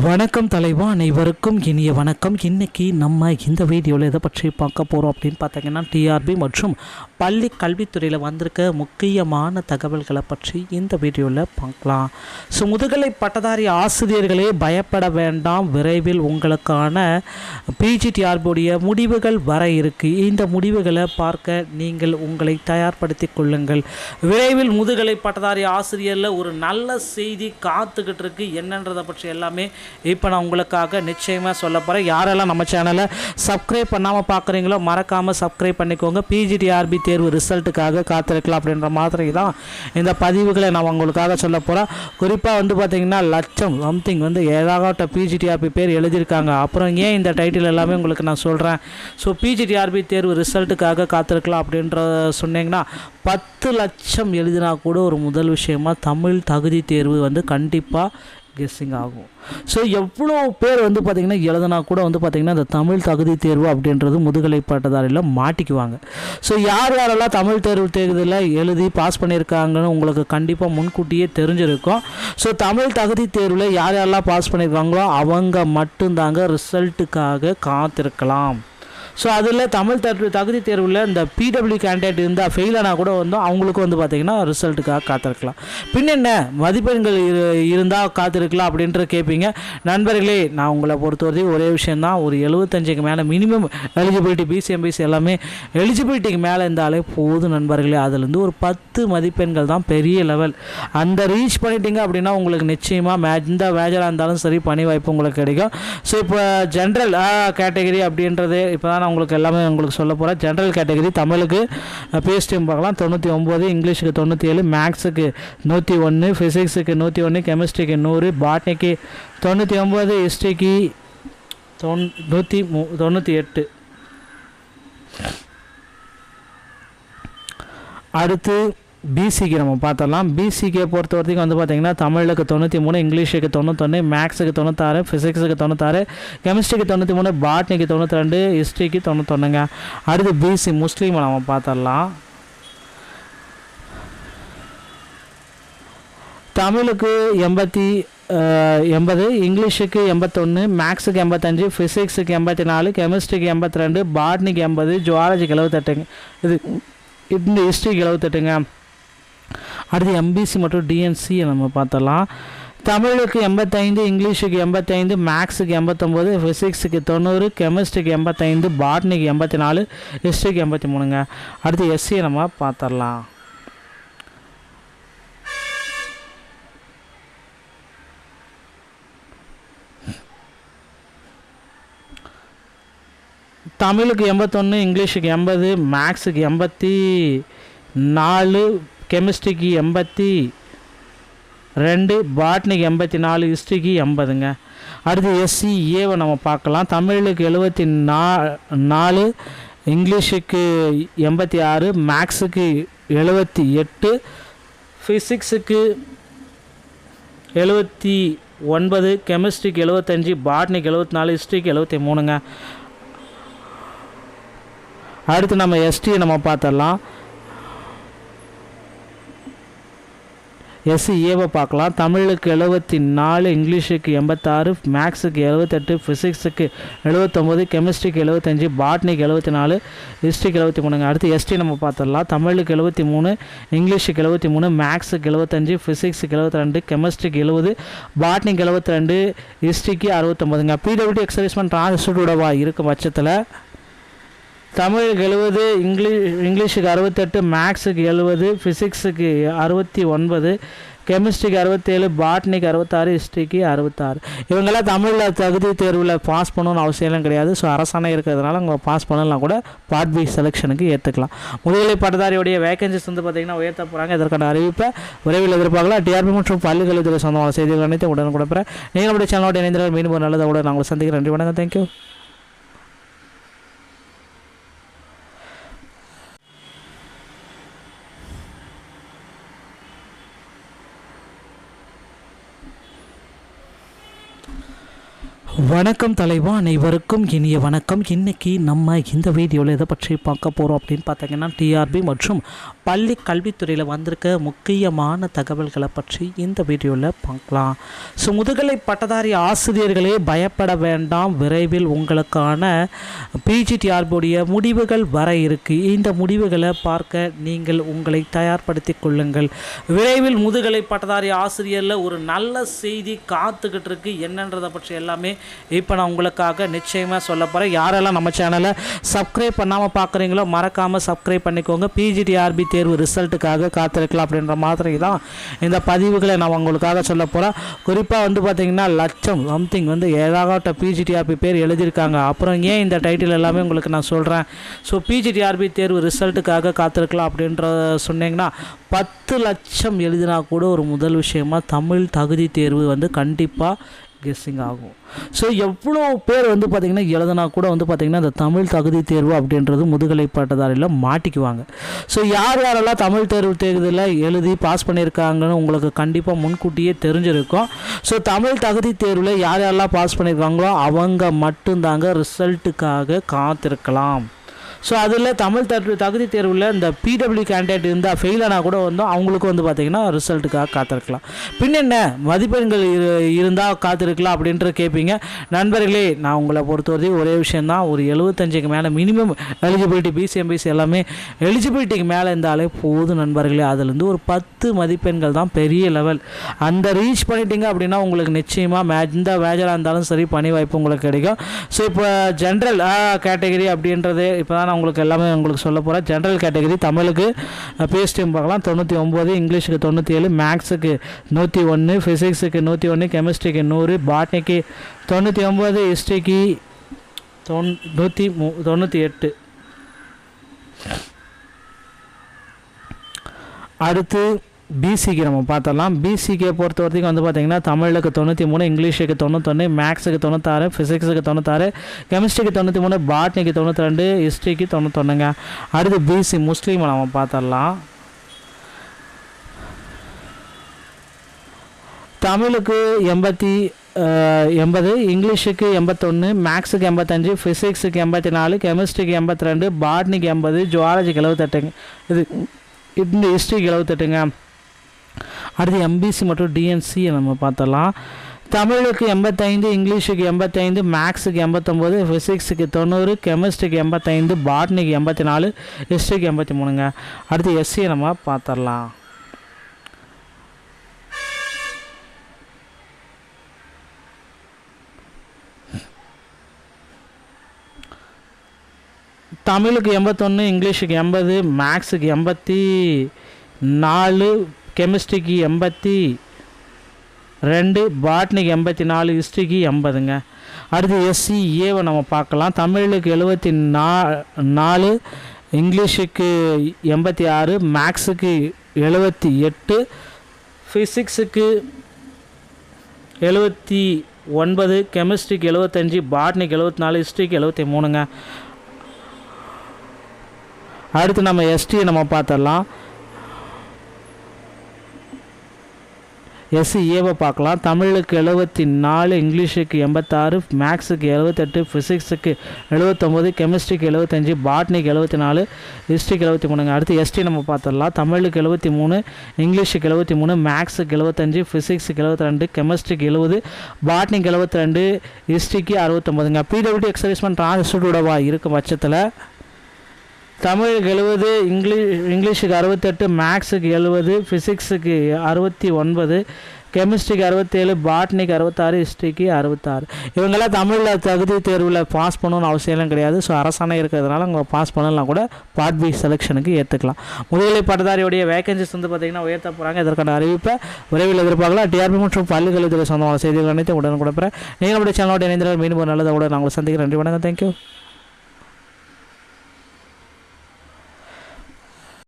வணக்கம் தலைவா அனைவருக்கும் இனிய வணக்கம். இன்னைக்கு நம்ம இந்த வீடியோவில் எதை பற்றி பார்க்க போகிறோம் அப்படின்னு பார்த்தீங்கன்னா டிஆர்பி மற்றும் பள்ளி கல்வித்துறையில் வந்திருக்க முக்கியமான தகவல்களை பற்றி இந்த வீடியோவில் பார்க்கலாம். ஸோ முதுகலை பட்டதாரி ஆசிரியர்களே பயப்பட வேண்டாம். விரைவில் உங்களுக்கான பிஜிடிஆர்பியுடைய முடிவுகள் வர இருக்குது இந்த முடிவுகளை பார்க்க நீங்கள் உங்களை தயார்படுத்தி கொள்ளுங்கள். விரைவில் முதுகலை பட்டதாரி ஆசிரியரில் ஒரு நல்ல செய்தி காத்துக்கிட்டு இருக்கு. என்னன்றதை பற்றி எல்லாமே இப்போ நான் உங்களுக்காக நிச்சயமாக சொல்ல போகிறேன் யாரெல்லாம் நம்ம சேனலை சப்ஸ்கிரைப் பண்ணாமல் பார்க்குறீங்களோ மறக்காமல் சப்ஸ்கிரைப் பண்ணிக்கோங்க. பிஜிடிஆர்பி தேர்வு ரிசல்ட்டுக்காக காத்திருக்கலாம் அப்படின்ற மாதிரி தான் இந்த பதிவுகளை நான் உங்களுக்காக சொல்ல போகிறேன் குறிப்பாக வந்து பார்த்திங்கன்னா லட்சம் சம்திங் வந்து ஏதாகட்ட பிஜிடிஆர்பி பேர் எழுதியிருக்காங்க. அப்புறம் ஏன் இந்த டைட்டில் எல்லாமே உங்களுக்கு நான் சொல்கிறேன் ஸோ பிஜிடிஆர்பி தேர்வு ரிசல்ட்டுக்காக காத்திருக்கலாம் அப்படின்ற சொன்னீங்கன்னா பத்து லட்சம் எழுதினா கூட ஒரு முதல் விஷயமா தமிழ் தகுதி தேர்வு வந்து கண்டிப்பாக கெஸ்ஸிங் ஆகும். ஸோ எவ்வளோ பேர் வந்து பார்த்திங்கன்னா எழுதுனா கூட வந்து பார்த்திங்கன்னா இந்த தமிழ் தகுதி தேர்வு அப்படின்றது முதுகலை பட்டதாரியில் மாட்டிக்குவாங்க. ஸோ யார் யாரெல்லாம் தமிழ் தேர்வு தேர்தலில் எழுதி பாஸ் பண்ணியிருக்காங்கன்னு உங்களுக்கு கண்டிப்பாக முன்கூட்டியே தெரிஞ்சிருக்கும். ஸோ தமிழ் தகுதி தேர்வில் யார் யாரெல்லாம் பாஸ் பண்ணியிருக்காங்களோ அவங்க மட்டும்தாங்க ரிசல்ட்டுக்காக காத்திருக்கலாம். ஸோ அதில் தமிழ் தகு தகுதி தேர்வில் இந்த பிடபிள்யூ கேண்டிடேட் இருந்தால் ஃபெயில் ஆனால் கூட வந்து அவங்களுக்கும் வந்து பார்த்திங்கன்னா ரிசல்ட்டுக்காக காத்திருக்கலாம். பின் என்ன? மதிப்பெண்கள் இரு இருந்தால் காத்திருக்கலாம் அப்படின்ற கேட்பீங்க நண்பர்களே நான் உங்களை பொறுத்தவரையும் ஒரே விஷயந்தான் ஒரு எழுபத்தஞ்சுக்கு மேலே மினிமம் எலிஜிபிலிட்டி பிசிஎம்பிசி எல்லாமே எலிஜிபிலிட்டிக்கு மேலே இருந்தாலே போதும் நண்பர்களே. அதுலேருந்து ஒரு பத்து மதிப்பெண்கள் தான் பெரிய லெவல் அந்த ரீச் பண்ணிட்டீங்க அப்படின்னா உங்களுக்கு நிச்சயமாக மே எந்த மேஜராக இருந்தாலும் சரி பணி வாய்ப்பு உங்களுக்கு கிடைக்கும். ஸோ இப்போ ஜென்ரல் கேட்டகரி அப்படின்றது இப்போ தான் உங்களுக்கு எல்லாமே உங்களுக்கு சொல்ல போகிறேன் ஜென்ரல் கேட்டகரி தமிழுக்கு பிஎஸ்டிஎம் பார்க்கலாம். தொண்ணூற்றி ஒம்பது இங்கிலீஷுக்கு தொண்ணூற்றி ஏழு மேக்ஸுக்கு நூற்றி ஒன்று ஃபிசிக்ஸுக்கு நூற்றி ஒன்று கெமிஸ்ட்ரிக்கு நூறு பாட்னிக்கு தொண்ணூற்றி ஒம்பது ஹிஸ்ட்ரிக்கு தொண் நூற்றி மூ தொண்ணூற்றி எட்டு. அடுத்து பிசிக்கு நம்ம பார்த்தலாம் பிசிக்கை பொறுத்த வரைக்கும் வந்து பார்த்திங்கன்னா தமிழுக்கு தொண்ணூற்றி மூணு இங்கிலீஷுக்கு தொண்ணூத்தொன்று மேக்ஸுக்கு தொண்ணூத்தாறு ஃபிசிக்ஸுக்கு தொண்ணூத்தாறு கெமிஸ்ட்ரிக்கு தொண்ணூற்றி மூணு பாட்னிக்கு தொண்ணூற்றி ரெண்டு ஹிஸ்ட்ரிக்கு தொண்ணூத்தொன்னுங்க. அடுத்து பிசி முஸ்லீமை நம்ம பார்த்தரலாம் தமிழுக்கு எண்பத்தி எண்பது இங்கிலீஷுக்கு எண்பத்தொன்று மேக்ஸுக்கு எண்பத்தஞ்சு ஃபிசிக்ஸுக்கு எண்பத்தி நாலு கெமிஸ்ட்ரிக்கு எண்பத்தி ரெண்டு பாட்னிக்கு எண்பது ஜுவாலஜிக்கு எழுபத்தெட்டுங்க இது இந்த ஹிஸ்ட்ரிக்கு எழுபத்தெட்டுங்க அடுத்து எம்பிசி மற்றும் டிஎன்சி நம்ம பார்த்தலாம் தமிழுக்கு எண்பத்தைந்து இங்கிலீஷுக்கு எண்பத்தைந்து மேக்ஸுக்கு எண்பத்தொம்போது ஃபிசிக்ஸுக்கு தொண்ணூறு கெமிஸ்ட்ரிக்கு எண்பத்தைந்து பாட்னிக்கு எண்பத்தி நாலு ஹிஸ்ட்ரிக்கு எண்பத்தி மூணுங்க அடுத்து எஸ்சியை நம்ம பார்த்துடலாம். தமிழுக்கு எண்பத்தொன்று இங்கிலீஷுக்கு எண்பது மேக்ஸுக்கு எண்பத்தி நாலு கெமிஸ்ட்ரிக்கு எண்பத்தி ரெண்டு பாட்னிக்கு எண்பத்தி நாலு ஹிஸ்ட்ரிக்கு எண்பதுங்க. அடுத்து எஸ்சி ஏவை நம்ம பார்க்கலாம். தமிழுக்கு எழுபத்தி நா நாலு இங்கிலீஷுக்கு எண்பத்தி ஆறு மேக்ஸுக்கு எழுபத்தி எட்டு ஃபிசிக்ஸுக்கு எழுபத்தி ஒன்பது கெமிஸ்ட்ரிக்கு எழுபத்தஞ்சி பாட்னிக்கு எழுபத்தி நாலு ஹிஸ்ட்ரிக்கு எழுபத்தி மூணுங்க. அடுத்து நம்ம எஸ்டியை நம்ம பார்த்துடலாம். எஸ்சி ஏவை பார்க்கலாம். தமிழுக்கு எழுபத்தி நாலு இங்கிலீஷுக்கு எண்பத்தாறு மேக்ஸுக்கு எழுபத்தெட்டு ஃபிசிக்ஸுக்கு எழுபத்தொம்போது கெமிஸ்ட்ரிக்கு எழுபத்தஞ்சி பாட்னிக்கு எழுபத்தி நாலு ஹிஸ்ட்ரிக்கு எழுபத்தி மூணுங்க அடுத்து எஸ்டி நம்ம பார்த்துடலாம். தமிழுக்கு எழுபத்தி மூணு இங்கிலீஷுக்கு எழுபத்தி மூணு மேக்ஸுக்கு எழுபத்தஞ்சி ஃபிசிக்ஸுக்கு எழுபத்தி ரெண்டு கெமிஸ்ட்ரிக்கு எழுபது பாட்னிக்கு எழுபத்தி ரெண்டு ஹிஸ்ட்ரிக்கு அறுபத்தொம்போதுங்க பிடபிள்யூ எக்ஸர்வீஸ்மெண்ட் டிரான்ஸ்டியூடவா இருக்கும் பட்சத்தில் தமிழுக்கு எழுபது இங்கிலீஷ் இங்கிலீஷுக்கு அறுபத்தெட்டு மேக்ஸுக்கு எழுபது ஃபிசிக்ஸுக்கு அறுபத்தி ஒன்பது கெமிஸ்ட்ரிக்கு அறுபத்தேழு பாட்னிக்கு அறுபத்தாறு ஹிஸ்ட்ரிக்கு அறுபத்தாறு. இவங்கெல்லாம் தமிழில் தகுதி தேர்வில் பாஸ் பண்ணணும்னு அவசியம்லாம் கிடையாது. ஸோ அரசாணை இருக்கிறதுனால அவங்க பாஸ் பண்ணலாம் கூட பார்ட் பி செலெக்ஷனுக்கு ஏற்றுக்கலாம் முதுகலை பட்டதாரியுடைய வேகன்சிஸ் வந்து பார்த்திங்கன்னா உயர்த்த போகிறாங்க இதற்கான அறிவிப்பை விரைவில் எதிர்பார்க்கலாம். டிஆர்பி மற்றும் பள்ளிக்கல்வித்துறை சொந்தமான செய்திகள் அனைத்தும் உடனே கொடுப்பேன் நீங்கள் நம்முடைய சேனலோட இணைந்தால் மீண்டும் ஒரு நல்லதை கூட நாங்கள் சந்திக்கிறேன் நன்றி வணக்கம். தேங்க்யூ வணக்கம் தலைவா அனைவருக்கும் இனிய வணக்கம். இன்னைக்கு நம்ம இந்த வீடியோவில் எதை பற்றி பார்க்க போகிறோம் அப்படின்னு பார்த்தீங்கன்னா டிஆர்பி மற்றும் பள்ளி கல்வித்துறையில் வந்திருக்க முக்கியமான தகவல்களை பற்றி இந்த வீடியோவில் பார்க்கலாம். ஸோ முதுகலை பட்டதாரி ஆசிரியர்களே பயப்பட வேண்டாம். விரைவில் உங்களுக்கான பிஜிடிஆர்பியுடைய முடிவுகள் வர இருக்கு. இந்த முடிவுகளை பார்க்க நீங்கள் உங்களை தயார்படுத்தி கொள்ளுங்கள். விரைவில் முதுகலை பட்டதாரி ஆசிரியரில் ஒரு நல்ல செய்தி காத்துக்கிட்டு இருக்கு. என்னன்றதை பற்றி எல்லாமே இப்போ நான் உங்களுக்காக நிச்சயமாக சொல்ல போகிறேன் யாரெல்லாம் நம்ம சேனலை சப்ஸ்கிரைப் பண்ணாமல் பார்க்குறீங்களோ மறக்காமல் சப்ஸ்கிரைப் பண்ணிக்கோங்க. பிஜிடிஆர்பி தேர்வு ரிசல்ட்டுக்காக காத்திருக்கலாம் அப்படின்ற மாதிரி தான் இந்த பதிவுகளை நான் உங்களுக்காக சொல்ல போகிறேன் குறிப்பாக வந்து பார்த்திங்கன்னா லட்சம் சம்திங் வந்து ஏதாகட்ட பிஜிடிஆர்பி பேர் எழுதியிருக்காங்க. அப்புறம் ஏன் இந்த டைட்டில் எல்லாமே உங்களுக்கு நான் சொல்கிறேன் ஸோ பிஜிடிஆர்பி தேர்வு ரிசல்ட்டுக்காக காத்திருக்கலாம் அப்படின்ற சொன்னீங்கன்னா பத்து லட்சம் எழுதினா கூட ஒரு முதல் விஷயமா தமிழ் தகுதி தேர்வு வந்து கண்டிப்பாக கெஸ்ஸிங் ஆகும். ஸோ எவ்வளோ பேர் வந்து பார்த்திங்கன்னா எழுதுனா கூட வந்து பார்த்திங்கன்னா இந்த தமிழ் தகுதி தேர்வு அப்படின்றது முதுகலை பட்டதாரியில் மாட்டிக்குவாங்க. ஸோ யார் யாரெல்லாம் தமிழ் தேர்வு தேர்தலில் எழுதி பாஸ் பண்ணியிருக்காங்கன்னு உங்களுக்கு கண்டிப்பாக முன்கூட்டியே தெரிஞ்சிருக்கும். ஸோ தமிழ் தகுதி தேர்வில் யார் யாரெல்லாம் பாஸ் பண்ணியிருக்காங்களோ அவங்க மட்டும்தாங்க ரிசல்ட்டுக்காக காத்திருக்கலாம். ஸோ அதில் தமிழ் தட்டு தகுதி தேர்வில் இந்த பிடபிள்யூ கேண்டிடேட் இருந்தால் ஃபெயில் ஆனால் கூட வந்து அவங்களுக்கு வந்து பார்த்திங்கன்னா ரிசல்ட்டுக்காக காத்திருக்கலாம். பின் என்ன? மதிப்பெண்கள் இரு இருந்தால் காத்திருக்கலாம் அப்படின்ற கேட்பீங்க நண்பர்களே நான் உங்களை பொறுத்தவரையும் ஒரே விஷயந்தான் ஒரு எழுபத்தஞ்சுக்கு மேலே மினிமம் எலிஜிபிலிட்டி பிசிஎம்பிசி எல்லாமே எலிஜிபிலிட்டிக்கு மேலே இருந்தாலே போதும் நண்பர்களே. அதுலேருந்து ஒரு பத்து மதிப்பெண்கள் தான் பெரிய லெவல் அந்த ரீச் பண்ணிட்டீங்க அப்படின்னா உங்களுக்கு நிச்சயமாக மே எந்த மேஜராக இருந்தாலும் சரி பணி வாய்ப்பு உங்களுக்கு கிடைக்கும். ஸோ இப்போ ஜென்ரல் கேட்டகரி அப்படின்றது இப்போ தான் நான் உங்களுக்கு எல்லாமே உங்களுக்கு சொல்ல போகிறேன் ஜென்ரல் கேட்டகரி தமிழுக்கு பேஸ்டியும் பார்க்கலாம். தொண்ணூற்றி ஒம்பது இங்கிலீஷுக்கு தொண்ணூற்றி ஏழு மேக்ஸுக்கு நூற்றி ஒன்று ஃபிசிக்ஸுக்கு நூற்றி ஒன்று கெமிஸ்ட்ரிக்கு நூறு பாட்னிக்கு தொண்ணூற்றி ஒம்பது ஹிஸ்ட்ரிக்கு தொன் நூற்றி மு தொண்ணூற்றி எட்டு. அடுத்து பிசிக்கு நம்ம பார்த்தலாம் பிசிக்கே பொறுத்த வரைக்கும் வந்து பார்த்திங்கன்னா தமிழுக்கு தொண்ணூற்றி மூணு இங்கிலீஷுக்கு தொண்ணூத்தொன்று மேக்ஸுக்கு தொண்ணூத்தாறு ஃபிசிக்ஸுக்கு தொண்ணூத்தாறு கெமிஸ்ட்ரிக்கு தொண்ணூற்றி மூணு பாட்னிக்கு தொண்ணூற்றி ரெண்டு ஹிஸ்ட்ரிக்கு தொண்ணூத்தொன்றுங்க அடுத்து பிசி முஸ்லீமை நம்ம பார்த்துடலாம். தமிழுக்கு எண்பத்தி எண்பது இங்கிலீஷுக்கு எண்பத்தொன்று மேக்ஸுக்கு எண்பத்தஞ்சு ஃபிசிக்ஸுக்கு எண்பத்தி நாலு கெமிஸ்ட்ரிக்கு எண்பத்தி ரெண்டு பாட்னிக்கு எண்பது ஜுவாலஜிக்கு எழுபத்தெட்டுங்க இது இந்த ஹிஸ்ட்ரிக்கு எழுபத்தெட்டுங்க அடுத்து எம்பிசி மற்றும் டிஎன்சியை நம்ம பார்த்தலாம் தமிழுக்கு எண்பத்தைந்து இங்கிலீஷுக்கு எண்பத்தைந்து மேக்ஸுக்கு எண்பத்தொம்போது ஃபிசிக்ஸுக்கு தொண்ணூறு கெமிஸ்ட்ரிக்கு எண்பத்தைந்து பாட்னிக்கு எண்பத்தி நாலு ஹிஸ்ட்ரிக்கு எண்பத்தி மூணுங்க அடுத்து எஸ்சியை நம்ம பார்த்துடலாம். தமிழுக்கு எண்பத்தொன்று இங்கிலீஷுக்கு எண்பது மேக்ஸுக்கு எண்பத்தி நாலு கெமிஸ்ட்ரிக்கு எண்பத்தி ரெண்டு பாட்னிக்கு எண்பத்தி நாலு ஹிஸ்ட்ரிக்கு எண்பதுங்க. அடுத்து எஸ்சி ஏவை நம்ம பார்க்கலாம். தமிழுக்கு எழுபத்தி நா நாலு இங்கிலீஷுக்கு எண்பத்தி ஆறு மேக்ஸுக்கு எழுபத்தி எட்டு ஃபிசிக்ஸுக்கு எழுபத்தி ஒன்பது கெமிஸ்ட்ரிக்கு எழுபத்தஞ்சி பாட்னிக்கு எழுபத்தி நாலு ஹிஸ்ட்ரிக்கு எழுபத்தி மூணுங்க. அடுத்து நம்ம எஸ்டியை நம்ம பார்த்துடலாம். எஸ்சி ஏவை பார்க்கலாம். தமிழுக்கு எழுபத்தி நாலு இங்கிலீஷுக்கு எண்பத்தாறு மேக்ஸுக்கு எழுபத்தெட்டு ஃபிசிக்ஸுக்கு எழுபத்தொம்போது கெமிஸ்ட்ரிக்கு எழுபத்தஞ்சு பாட்னிக்கு எழுபத்தி நாலு ஹிஸ்ட்ரிக்கு எழுபத்தி மூணுங்க அடுத்து எஸ்டி நம்ம பார்த்துடலாம். தமிழுக்கு எழுபத்தி மூணு இங்கிலீஷுக்கு எழுபத்தி மூணு மேக்ஸுக்கு எழுபத்தஞ்சு ஃபிசிக்ஸுக்கு எழுபத்தி ரெண்டு கெமிஸ்ட்ரிக்கு எழுபது பாட்னிக்கு எழுபத்தி ரெண்டு ஹிஸ்ட்ரிக்கு அறுபத்தொம்பதுங்க பிடபிள்யூ எக்ஸர்வீஸ்மெண்ட் டிரான்ஸ்டியூடவா இருக்கும் பட்சத்தில் தமிழுக்கு எழுபது இங்கிலீஷ் இங்கிலீஷுக்கு அறுபத்தெட்டு மேக்ஸுக்கு எழுபது ஃபிசிக்ஸுக்கு அறுபத்தி ஒன்பது கெமிஸ்ட்ரிக்கு அறுபத்தேழு பாட்னிக்கு அறுபத்தாறு ஹிஸ்ட்ரிக்கு அறுபத்தாறு. இவங்கெல்லாம் தமிழில் தகுதி தேர்வில் பாஸ் பண்ணணும்னு அவசியம்லாம் கிடையாது. ஸோ அரசாணை இருக்கிறதுனால அவங்க பாஸ் பண்ணலாம் கூட பார்ட் பி செலெக்ஷனுக்கு ஏற்றுக்கலாம் முதுகலை பட்டதாரியுடைய வேகன்சிஸ் வந்து பார்த்திங்கன்னா உயர்த்த போகிறாங்க இதற்கான அறிவிப்பை விரைவில் எதிர்பார்க்கலாம். டிஆர்பி மற்றும் பள்ளிக்கல்வித்துறை சொந்தமான செய்திகள் அனைத்தும் உடனே கொடுப்பேன் நீங்கள் நம்முடைய சேனலோட இணைந்திருந்தால் மீண்டும் ஒரு நல்லதை கூட நாங்கள் சந்திக்கிறேன் நன்றி வணக்கம். தேங்க்யூ